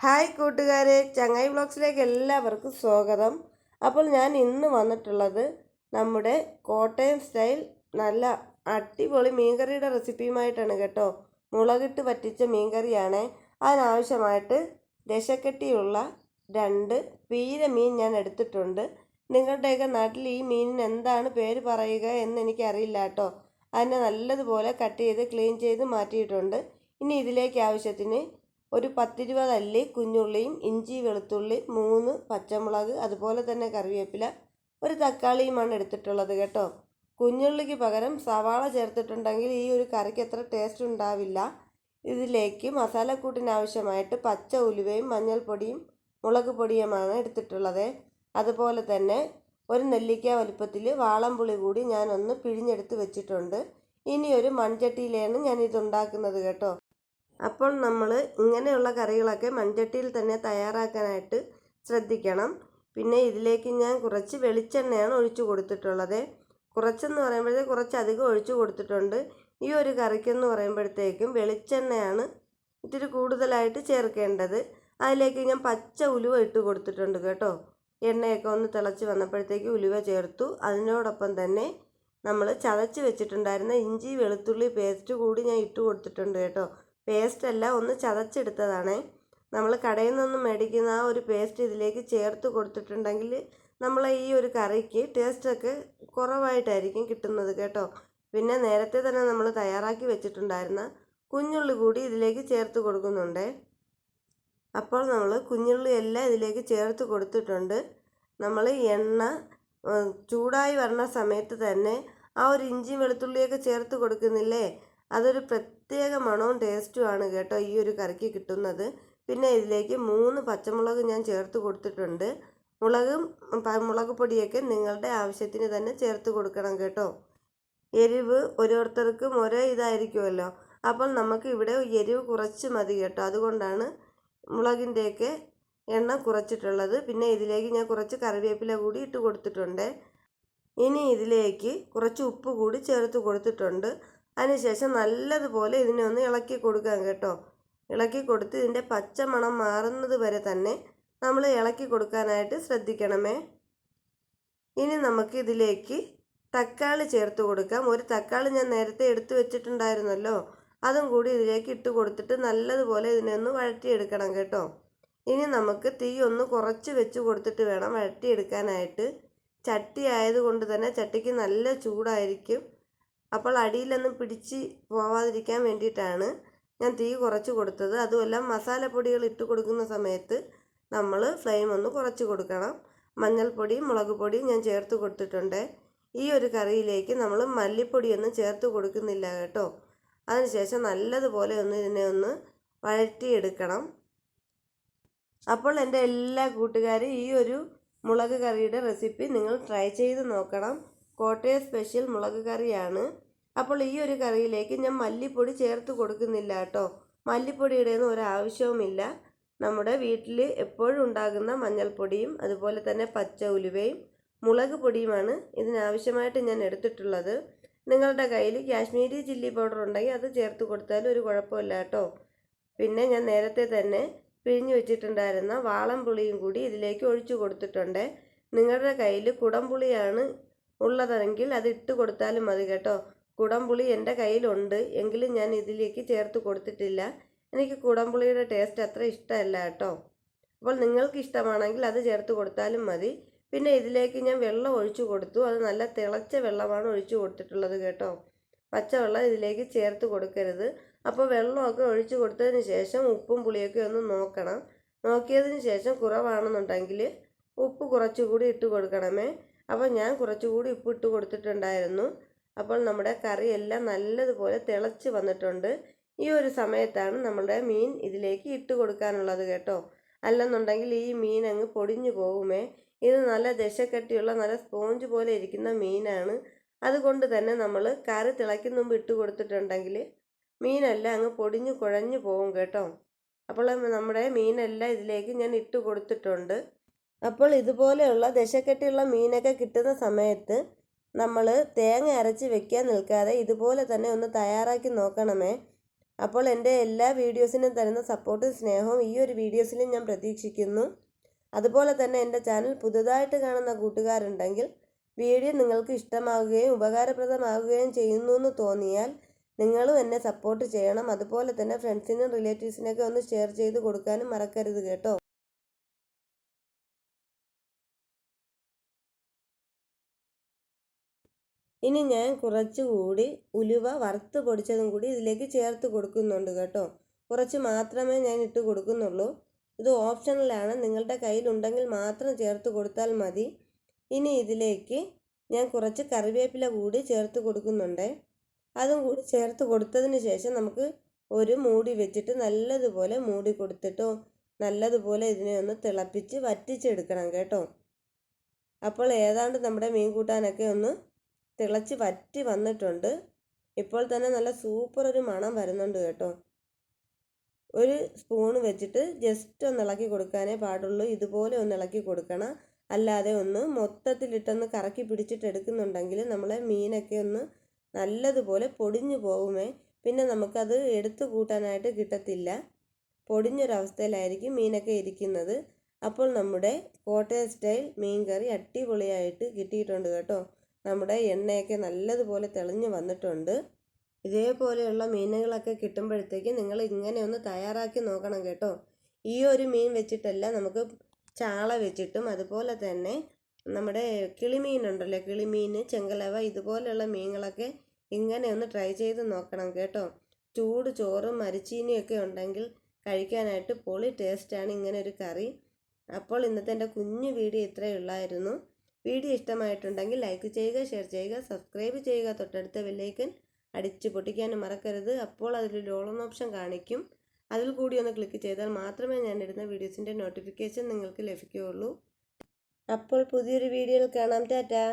Hi കൂട്ടുകാരെ ചങ്ങായി ബ്ലോഗ്സിലേക്ക് എല്ലാവർക്കും സ്വാഗതം. അപ്പോൾ ഞാൻ ഇന്ന് വന്നിട്ടുള്ളത് നമ്മുടെ കോട്ടയം സ്റ്റൈൽ നല്ല അടിപൊളി മീൻകറിയുടെ റെസിപ്പിയുമായിട്ടാണ് കേട്ടോ. മുളകിട്ട് പറ്റിച്ച മീൻകറിയാണ്. അതിനാവശ്യമായിട്ട് ദശക്കെട്ടിയുള്ള രണ്ട് പീര മീൻ ഞാൻ എടുത്തിട്ടുണ്ട്. നിങ്ങളുടെയൊക്കെ നാട്ടിൽ ഈ മീനിന് എന്താണ് പേര് പറയുക എന്ന് എനിക്കറിയില്ല കേട്ടോ. അതിനെ നല്ലതുപോലെ കട്ട് ചെയ്ത് ക്ലീൻ ചെയ്ത് മാറ്റിയിട്ടുണ്ട്. ഇനി ഇതിലേക്ക് ആവശ്യത്തിന് ഒരു പത്തിരുപത് അല്ലി കുഞ്ഞുള്ളിയും ഇഞ്ചി വെളുത്തുള്ളി മൂന്ന് പച്ചമുളക് അതുപോലെ തന്നെ കറിവേപ്പില ഒരു തക്കാളിയുമാണ് എടുത്തിട്ടുള്ളത് കേട്ടോ. കുഞ്ഞുള്ളിക്ക് പകരം സവാള ചേർത്തിട്ടുണ്ടെങ്കിൽ ഈ ഒരു കറിക്ക് അത്ര ടേസ്റ്റ് ഉണ്ടാവില്ല. ഇതിലേക്ക് മസാലക്കൂട്ടിനാവശ്യമായിട്ട് പച്ച ഉലുവയും മഞ്ഞൾപ്പൊടിയും മുളക് പൊടിയുമാണ് എടുത്തിട്ടുള്ളത്. അതുപോലെ തന്നെ ഒരു നെല്ലിക്ക വലുപ്പത്തിൽ വാളംപുളി കൂടി ഞാനൊന്ന് പിഴിഞ്ഞെടുത്ത് വെച്ചിട്ടുണ്ട്. ഇനി ഒരു മൺചട്ടിയിലാണ് ഞാൻ ഇതുണ്ടാക്കുന്നത് കേട്ടോ. അപ്പോൾ നമ്മൾ ഇങ്ങനെയുള്ള കറികളൊക്കെ മൺചട്ടിയിൽ തന്നെ തയ്യാറാക്കാനായിട്ട് ശ്രദ്ധിക്കണം. പിന്നെ ഇതിലേക്ക് ഞാൻ കുറച്ച് വെളിച്ചെണ്ണയാണ് ഒഴിച്ചു കൊടുത്തിട്ടുള്ളത്. കുറച്ചെന്ന് പറയുമ്പോഴത്തേക്ക് കുറച്ചധികം ഒഴിച്ചു കൊടുത്തിട്ടുണ്ട്. ഈ ഒരു കറിക്കെന്ന് പറയുമ്പോഴത്തേക്കും വെളിച്ചെണ്ണയാണ് ഇത്തിരി കൂടുതലായിട്ട് ചേർക്കേണ്ടത്. അതിലേക്ക് ഞാൻ പച്ച ഉലുവ ഇട്ട് കൊടുത്തിട്ടുണ്ട് കേട്ടോ. എണ്ണയൊക്കെ ഒന്ന് തിളച്ച് വന്നപ്പോഴത്തേക്ക് ഉലുവ ചേർത്തു. അതിനോടൊപ്പം തന്നെ നമ്മൾ ചതച്ച് വെച്ചിട്ടുണ്ടായിരുന്ന ഇഞ്ചി വെളുത്തുള്ളി പേസ്റ്റ് കൂടി ഞാൻ ഇട്ട് കൊടുത്തിട്ടുണ്ട് കേട്ടോ. പേസ്റ്റ് അല്ല ഒന്ന് ചതച്ചെടുത്തതാണ്. നമ്മൾ കടയിൽ നിന്നും മേടിക്കുന്ന ആ ഒരു പേസ്റ്റ് ഇതിലേക്ക് ചേർത്ത് കൊടുത്തിട്ടുണ്ടെങ്കിൽ നമ്മൾ ഈ ഒരു കറിക്ക് ടേസ്റ്റൊക്കെ കുറവായിട്ടായിരിക്കും കിട്ടുന്നത് കേട്ടോ. പിന്നെ നേരത്തെ തന്നെ നമ്മൾ തയ്യാറാക്കി വെച്ചിട്ടുണ്ടായിരുന്ന കുഞ്ഞുള്ളി കൂടി ഇതിലേക്ക് ചേർത്ത് കൊടുക്കുന്നുണ്ട്. അപ്പോൾ നമ്മൾ കുഞ്ഞുള്ളി എല്ലാം ഇതിലേക്ക് ചേർത്ത് കൊടുത്തിട്ടുണ്ട്. നമ്മൾ എണ്ണ ചൂടായി വരുന്ന സമയത്ത് തന്നെ ആ ഒരു ഇഞ്ചി വെളുത്തുള്ളിയൊക്കെ ചേർത്ത് കൊടുക്കുന്നില്ലേ? അതൊരു പ്രത്യേക മണവും ടേസ്റ്റുമാണ് കേട്ടോ ഈ ഒരു കറിക്ക് കിട്ടുന്നത്. പിന്നെ ഇതിലേക്ക് മൂന്ന് പച്ചമുളക് ഞാൻ ചേർത്ത് കൊടുത്തിട്ടുണ്ട്. മുളകും മുളക് പൊടിയൊക്കെ നിങ്ങളുടെ ആവശ്യത്തിന് തന്നെ ചേർത്ത് കൊടുക്കണം കേട്ടോ. എരിവ് ഓരോരുത്തർക്കും ഓരോ ഇതായിരിക്കുമല്ലോ. അപ്പോൾ നമുക്ക് ഇവിടെ എരിവ് കുറച്ച് മതി കേട്ടോ. അതുകൊണ്ടാണ് മുളകിന്റെയൊക്കെ എണ്ണ കുറച്ചിട്ടുള്ളത്. പിന്നെ ഇതിലേക്ക് ഞാൻ കുറച്ച് കറിവേപ്പില കൂടി ഇട്ട് കൊടുത്തിട്ടുണ്ട്. ഇനി ഇതിലേക്ക് കുറച്ച് ഉപ്പ് കൂടി ചേർത്ത് കൊടുത്തിട്ടുണ്ട്. അതിനുശേഷം നല്ലതുപോലെ ഇതിനെ ഒന്ന് ഇളക്കി കൊടുക്കാം കേട്ടോ. ഇളക്കി കൊടുത്ത് ഇതിന്റെ പച്ചമണം മാറുന്നത് വരെ തന്നെ നമ്മൾ ഇളക്കി കൊടുക്കാനായിട്ട് ശ്രദ്ധിക്കണമേ. ഇനി നമുക്ക് ഇതിലേക്ക് തക്കാളി ചേർത്ത് കൊടുക്കാം. ഒരു തക്കാളി ഞാൻ നേരത്തെ എടുത്തു വെച്ചിട്ടുണ്ടായിരുന്നല്ലോ. അതും കൂടി ഇതിലേക്ക് ഇട്ട് കൊടുത്തിട്ട് നല്ലതുപോലെ ഇതിനെ ഒന്ന് വഴറ്റിയെടുക്കണം കേട്ടോ. ഇനി നമുക്ക് തീ ഒന്ന് കുറച്ച് വെച്ച് കൊടുത്തിട്ട് വേണം വഴറ്റിയെടുക്കാനായിട്ട്. ചട്ടി ആയതുകൊണ്ട് തന്നെ ചട്ടിക്ക് നല്ല ചൂടായിരിക്കും. അപ്പോൾ അടിയിലൊന്നും പിടിച്ച് പോവാതിരിക്കാൻ വേണ്ടിയിട്ടാണ് ഞാൻ തീ കുറച്ച് കൊടുത്തത്. അതുമല്ല മസാലപ്പൊടികൾ ഇട്ട് കൊടുക്കുന്ന സമയത്ത് നമ്മൾ ഫ്ലെയിം ഒന്ന് കുറച്ച് കൊടുക്കണം. മഞ്ഞൾപ്പൊടി മുളക് പൊടിയും ഞാൻ ചേർത്ത് കൊടുത്തിട്ടുണ്ട്. ഈ ഒരു കറിയിലേക്ക് നമ്മൾ മല്ലിപ്പൊടിയൊന്നും ചേർത്ത് കൊടുക്കുന്നില്ല കേട്ടോ. അതിനുശേഷം നല്ലതുപോലെ ഒന്ന് ഇതിനെ ഒന്ന് വഴറ്റിയെടുക്കണം. അപ്പോൾ എന്റെ എല്ലാ കൂട്ടുകാരും ഈ ഒരു മുളക് കറിയുടെ റെസിപ്പി നിങ്ങൾ ട്രൈ ചെയ്ത് നോക്കണം. കോട്ടയം സ്പെഷ്യൽ മുളക് കറിയാണ്. അപ്പോൾ ഈ ഒരു കറിയിലേക്ക് ഞാൻ മല്ലിപ്പൊടി ചേർത്ത് കൊടുക്കുന്നില്ല കേട്ടോ. മല്ലിപ്പൊടിയുടെ ഒന്നും ഒരാവശ്യവുമില്ല നമ്മുടെ വീട്ടിൽ എപ്പോഴും ഉണ്ടാകുന്ന മഞ്ഞൾപ്പൊടിയും അതുപോലെ തന്നെ പച്ച ഉലുവയും മുളക് പൊടിയുമാണ് ഇതിനാവശ്യമായിട്ട് ഞാൻ എടുത്തിട്ടുള്ളത്. നിങ്ങളുടെ കയ്യിൽ കാശ്മീരി ചില്ലി പൗഡർ ഉണ്ടെങ്കിൽ അത് ചേർത്ത് കൊടുത്താലും ഒരു കുഴപ്പമില്ല കേട്ടോ. പിന്നെ ഞാൻ നേരത്തെ തന്നെ പിഴിഞ്ഞു വെച്ചിട്ടുണ്ടായിരുന്ന വാളം പുളിയും കൂടി ഇതിലേക്ക് ഒഴിച്ചു കൊടുത്തിട്ടുണ്ട്. നിങ്ങളുടെ കയ്യിൽ കുടംപുളിയാണ് ഉള്ളതെങ്കിൽ അത് ഇട്ട് കൊടുത്താലും മതി കേട്ടോ. കുടംപുളി എന്റെ കയ്യിലുണ്ട്. എങ്കിലും ഞാൻ ഇതിലേക്ക് ചേർത്ത് കൊടുത്തിട്ടില്ല. എനിക്ക് കുടംപുളിയുടെ ടേസ്റ്റ് അത്ര ഇഷ്ടമല്ല കേട്ടോ. അപ്പോൾ നിങ്ങൾക്ക് ഇഷ്ടമാണെങ്കിൽ അത് ചേർത്ത് കൊടുത്താലും മതി. പിന്നെ ഇതിലേക്ക് ഞാൻ വെള്ളം ഒഴിച്ചു കൊടുത്തു. അത് നല്ല തിളച്ച വെള്ളമാണ് ഒഴിച്ചു കൊടുത്തിട്ടുള്ളത് കേട്ടോ. പച്ചവെള്ളം ഇതിലേക്ക് ചേർത്ത് കൊടുക്കരുത്. അപ്പോൾ വെള്ളമൊക്കെ ഒഴിച്ചു കൊടുത്തതിന് ശേഷം ഉപ്പും പുളിയൊക്കെ ഒന്ന് നോക്കണം. നോക്കിയതിന് ശേഷം കുറവാണെന്നുണ്ടെങ്കിൽ ഉപ്പ് കുറച്ചുകൂടി ഇട്ട് കൊടുക്കണമേ. അപ്പോൾ ഞാൻ കുറച്ചുകൂടി ഉപ്പ് ഇട്ട് കൊടുത്തിട്ടുണ്ടായിരുന്നു. അപ്പോൾ നമ്മുടെ കറി എല്ലാം നല്ലതുപോലെ തിളച്ച് വന്നിട്ടുണ്ട്. ഈ ഒരു സമയത്താണ് നമ്മുടെ മീൻ ഇതിലേക്ക് ഇട്ട് കൊടുക്കാനുള്ളത് കേട്ടോ. അല്ലെന്നുണ്ടെങ്കിൽ ഈ മീൻ അങ്ങ് പൊടിഞ്ഞു പോകുമേ. ഇത് നല്ല ദശക്കട്ടിയുള്ള നല്ല സ്പോഞ്ച് പോലെ ഇരിക്കുന്ന മീനാണ്. അതുകൊണ്ട് തന്നെ നമ്മൾ കറി തിളയ്ക്കുന്ന മുമ്പ് ഇട്ട് കൊടുത്തിട്ടുണ്ടെങ്കിൽ മീനെല്ലാം അങ്ങ് പൊടിഞ്ഞു കുഴഞ്ഞു പോകും കേട്ടോ. അപ്പോൾ നമ്മുടെ മീനെല്ലാം ഇതിലേക്ക് ഞാൻ ഇട്ട് കൊടുത്തിട്ടുണ്ട്. അപ്പോൾ ഇതുപോലെയുള്ള ദശക്കെട്ടിയുള്ള മീനൊക്കെ കിട്ടുന്ന സമയത്ത് നമ്മൾ തേങ്ങ അരച്ച് വെക്കാൻ നിൽക്കാതെ ഇതുപോലെ തന്നെ ഒന്ന് തയ്യാറാക്കി നോക്കണമേ. അപ്പോൾ എന്റെ എല്ലാ വീഡിയോസിനും തരുന്ന സപ്പോർട്ടും സ്നേഹവും ഈ ഒരു വീഡിയോസിലും ഞാൻ പ്രതീക്ഷിക്കുന്നു. അതുപോലെ തന്നെ എന്റെ ചാനൽ പുതുതായിട്ട് കാണുന്ന കൂട്ടുകാരുണ്ടെങ്കിൽ വീഡിയോ നിങ്ങൾക്ക് ഇഷ്ടമാവുകയും ഉപകാരപ്രദമാവുകയും ചെയ്യുന്നു എന്ന് തോന്നിയാൽ നിങ്ങളും എന്നെ സപ്പോർട്ട് ചെയ്യണം. അതുപോലെ തന്നെ ഫ്രണ്ട്സിനും റിലേറ്റീവ്സിനൊക്കെ ഒന്ന് ഷെയർ ചെയ്ത് കൊടുക്കാനും മറക്കരുത് കേട്ടോ. ഇനി ഞാൻ കുറച്ചുകൂടി ഉലുവ വറുത്ത് പൊടിച്ചതും കൂടി ഇതിലേക്ക് ചേർത്ത് കൊടുക്കുന്നുണ്ട് കേട്ടോ. കുറച്ച് മാത്രമേ ഞാൻ ഇട്ട് കൊടുക്കുന്നുള്ളൂ. ഇത് ഓപ്ഷണലാണ് നിങ്ങളുടെ കയ്യിലുണ്ടെങ്കിൽ മാത്രം ചേർത്ത് കൊടുത്താൽ മതി. ഇനി ഇതിലേക്ക് ഞാൻ കുറച്ച് കറിവേപ്പില കൂടി ചേർത്ത് കൊടുക്കുന്നുണ്ട്. അതും കൂടി ചേർത്ത് കൊടുത്തതിന് ശേഷം നമുക്ക് ഒരു മൂടി വെച്ചിട്ട് നല്ലതുപോലെ മൂടി കൊടുത്തിട്ടോ നല്ലതുപോലെ ഇതിനെ ഒന്ന് തിളപ്പിച്ച് വറ്റിച്ചെടുക്കണം കേട്ടോ. അപ്പോൾ ഏതാണ്ട് നമ്മുടെ മീൻ കൂട്ടാനൊക്കെ ഒന്ന് തിളച്ച് വറ്റി വന്നിട്ടുണ്ട്. ഇപ്പോൾ തന്നെ നല്ല സൂപ്പർ ഒരു മണം വരുന്നുണ്ട് കേട്ടോ. ഒരു സ്പൂൺ വെച്ചിട്ട് ജസ്റ്റ് ഒന്ന് ഇളക്കി കൊടുക്കാനേ പാടുള്ളൂ. ഇതുപോലെ ഒന്ന് ഇളക്കി കൊടുക്കണം. അല്ലാതെ ഒന്ന് മൊത്തത്തിലിട്ടൊന്ന് കറക്കി പിടിച്ചിട്ട് എടുക്കുന്നുണ്ടെങ്കിൽ നമ്മളെ മീനൊക്കെ ഒന്ന് നല്ലതുപോലെ പൊടിഞ്ഞു പോകുമേ പിന്നെ നമുക്കത് എടുത്തു കൂട്ടാനായിട്ട് കിട്ടത്തില്ല. പൊടിഞ്ഞൊരവസ്ഥയിലായിരിക്കും മീനൊക്കെ ഇരിക്കുന്നത്. അപ്പോൾ നമ്മുടെ കോട്ടയം സ്റ്റൈൽ മീൻ കറി അടിപൊളിയായിട്ട് കിട്ടിയിട്ടുണ്ട് കേട്ടോ. നമ്മുടെ എണ്ണയൊക്കെ നല്ലതുപോലെ തെളിഞ്ഞു വന്നിട്ടുണ്ട്. ഇതേപോലെയുള്ള മീനുകളൊക്കെ കിട്ടുമ്പോഴത്തേക്ക് നിങ്ങൾ ഇങ്ങനെ ഒന്ന് തയ്യാറാക്കി നോക്കണം കേട്ടോ. ഈ ഒരു മീൻ വെച്ചിട്ടല്ല നമുക്ക് ചാള വെച്ചിട്ടും അതുപോലെ തന്നെ നമ്മുടെ കിളിമീനുണ്ടല്ലോ കിളിമീൻ ചെങ്കലവ ഇതുപോലെയുള്ള മീനുകളൊക്കെ ഇങ്ങനെ ഒന്ന് ട്രൈ ചെയ്ത് നോക്കണം കേട്ടോ. ചൂട് ചോറും മരിച്ചീനിയൊക്കെ ഉണ്ടെങ്കിൽ കഴിക്കാനായിട്ട് പൊളി ടേസ്റ്റാണ് ഇങ്ങനെ ഒരു കറി. അപ്പോൾ ഇന്നത്തെ എന്റെ കുഞ്ഞു വീഡിയോ ഇത്രയേ ഉള്ളായിരുന്നു. വീഡിയോ ഇഷ്ടമായിട്ടുണ്ടെങ്കിൽ ലൈക്ക് ചെയ്യുക ഷെയർ ചെയ്യുക സബ്സ്ക്രൈബ് ചെയ്യുക. തൊട്ടടുത്ത ബെല്ലൈക്കൻ അടിച്ച് പൊട്ടിക്കാനും മറക്കരുത്. അപ്പോൾ അതിലൊരു ഓൺ ഓപ്ഷൻ കാണിക്കും. അതിൽ കൂടി ഒന്ന് ക്ലിക്ക് ചെയ്താൽ മാത്രമേ ഞാൻ ഇടുന്ന വീഡിയോസിന്റെ നോട്ടിഫിക്കേഷൻ നിങ്ങൾക്ക് ലഭിക്കുകയുള്ളൂ. അപ്പോൾ പുതിയൊരു വീഡിയോയിൽ കാണാം. ടാറ്റാ.